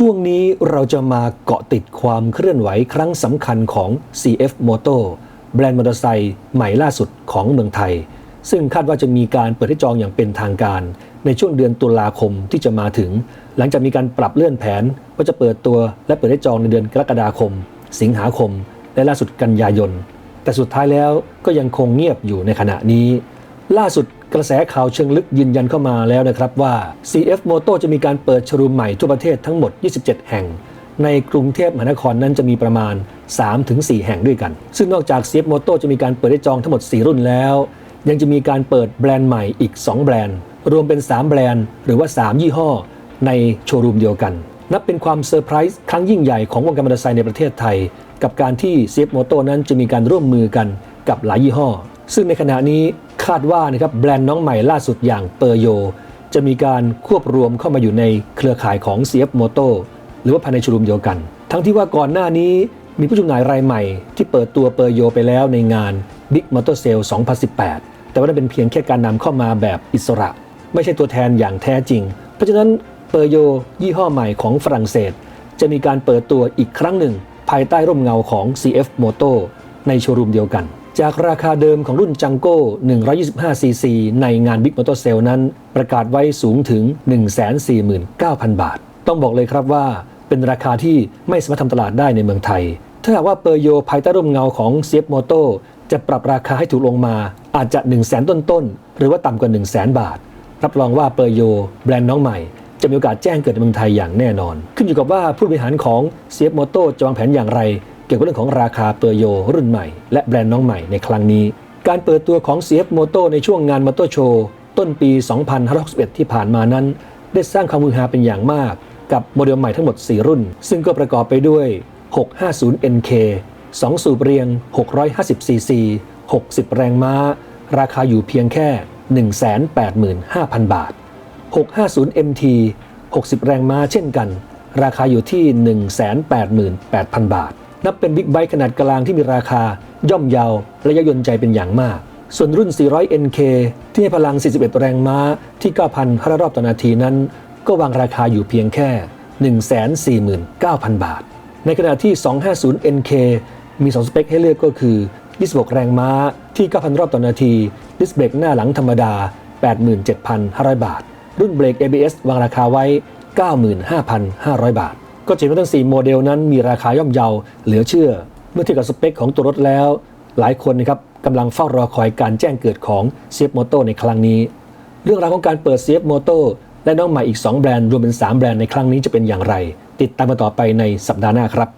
ช่วงนี้เราจะมาเกาะติดความเคลื่อนไหวครั้งสำคัญของ CF Moto แบรนด์มอเตอร์ไซค์ใหม่ล่าสุดของเมืองไทย ซึ่งคาดว่าจะมีการเปิดให้จองอย่างเป็นทางการ ในช่วงเดือนตุลาคมที่จะมาถึง หลังจากมีการปรับเลื่อนแผน ว่าจะเปิดตัวและเปิดให้จองในเดือนกรกฎาคม สิงหาคม และล่าสุดกันยายน แต่สุดท้ายแล้วก็ยังคงเงียบอยู่ในขณะนี้ ล่าสุด กระแสข่าวเชิงลึกยืนยันเข้ามาแล้วนะครับว่า CF Moto จะมีการเปิดโชว์รูมใหม่ทั่วประเทศทั้งหมด 27 แห่ง ในกรุงเทพมหานครนั้นจะมีประมาณ 3-4 แห่งด้วยกัน ซึ่งนอกจาก CF Moto จะมีการเปิดให้จองทั้งหมด 4 รุ่นแล้ว ยังจะมีการเปิดแบรนด์ใหม่อีก 2 แบรนด์ รวมเป็น 3 แบรนด์ หรือว่า 3 ยี่ห้อ ในโชว์รูมเดียวกัน นับเป็นความเซอร์ไพรส์ครั้งยิ่งใหญ่ของวงการมอเตอร์ไซค์ในประเทศไทย กับการที่ CF Moto นั้นจะมีการร่วมมือกันกับหลายยี่ห้อ ซึ่งในขณะนี้ คาดว่านะครับแบรนด์น้องใหม่ล่าสุดอย่างเปอร์โย จะมีการควบรวมเข้ามาอยู่ในเครือข่ายของ CF Moto หรือว่าภายในโชว์รูมเดียวกัน ทั้งที่ว่าก่อนหน้านี้มีผู้จำหน่ายรายใหม่ที่เปิดตัวเปอร์โยไปแล้วในงาน Big Motor Sale 2018 แต่ว่านั่นเป็นเพียงแค่การนำเข้ามาแบบอิสระ ไม่ใช่ตัวแทนอย่างแท้จริง เพราะฉะนั้นเปอร์โยยี่ห้อใหม่ของฝรั่งเศส จะมีการเปิดตัวอีกครั้งหนึ่ง ภายใต้ร่มเงาของ CF Moto ในโชว์รูมเดียวกัน จากราคาเดิมของรุ่นจังโก้ 125cc ในงาน Big Motor Sale นั้น ประกาศไว้สูงถึง 149,000 บาท ต้องบอกเลยครับว่า เป็นราคาที่ไม่สามารถทำตลาดได้ในเมืองไทย ถ้าหากว่าเปอร์โยภายใต้ร่มเงาของ CF Moto จะปรับราคาให้ถูกลงมา อาจจะ 1 0 0 0 0 0ต้นๆ หรือว่าต่ำกว่า 1 0 0 0 0 0 บาท รับรองว่าเปอร์โยแบรนด์น้องใหม่จะมีโอกาสแจ้งเกิดในเมืองไทยอย่างแน่นอน ขึ้นอยู่กับว่าผู้บริหารของ CF Moto จะวางแผนอย่างไร เกี่ยวกับเรื่องของราคาเปอร์โยรุ่นใหม่ และแบรนด์น้องใหม่ในครั้งนี้ การเปิดตัวของ CF Moto ในช่วงงานมอเตอร์โชว์ต้นปี 2561 ที่ผ่านมานั้น ได้สร้างความมือฮาเป็นอย่างมาก กับโมเดลใหม่ทั้งหมด 4 รุ่น ซึ่งก็ประกอบไปด้วย 650 NK 2 สูบเรียง 650 cc 60 แรงม้า ราคาอยู่เพียงแค่ 185,000 บาท 650 MT 60 แรงม้าเช่นกัน ราคาอยู่ที่ 188,000 บาท นับเป็นบิ๊กไบค์ขนาดกลางที่มีราคา ย่อมเยาวและยักยนใจเป็นอย่างมาก ส่วนรุ่น 400 NK ที่ให้พลัง 41 แรงม้าที่9,000 รอบต่อนาทีนั้น ก็วางราคาอยู่เพียงแค่ 149,000 บาท ในขณะที่ 250 NK มี 2 สเปคให้เลือกก็คือ 26 แรงม้าที่ 9,000 รอบต่อนาทีดิสเบรกหน้าหลังธรรมดา 87,500 บาท รุ่นเบรก ABS วางราคาไว้ 95,500 บาท ก็จะเห็นว่าทั้ง 4 โมเดลนั้นมีราคาย่อมเยาเหลือเชื่อ เมื่อเทียบกับสเปคของตัวรถแล้ว หลายคนนะครับกำลังเฝ้ารอคอยการแจ้งเกิดของเซฟโมโตในครั้งนี้ เรื่องราวของการเปิดเซฟโมโตและน้องใหม่อีก 2 แบรนด์รวมเป็น 3 แบรนด์ในครั้งนี้จะเป็นอย่างไร ติดตามมาต่อไปในสัปดาห์หน้าครับ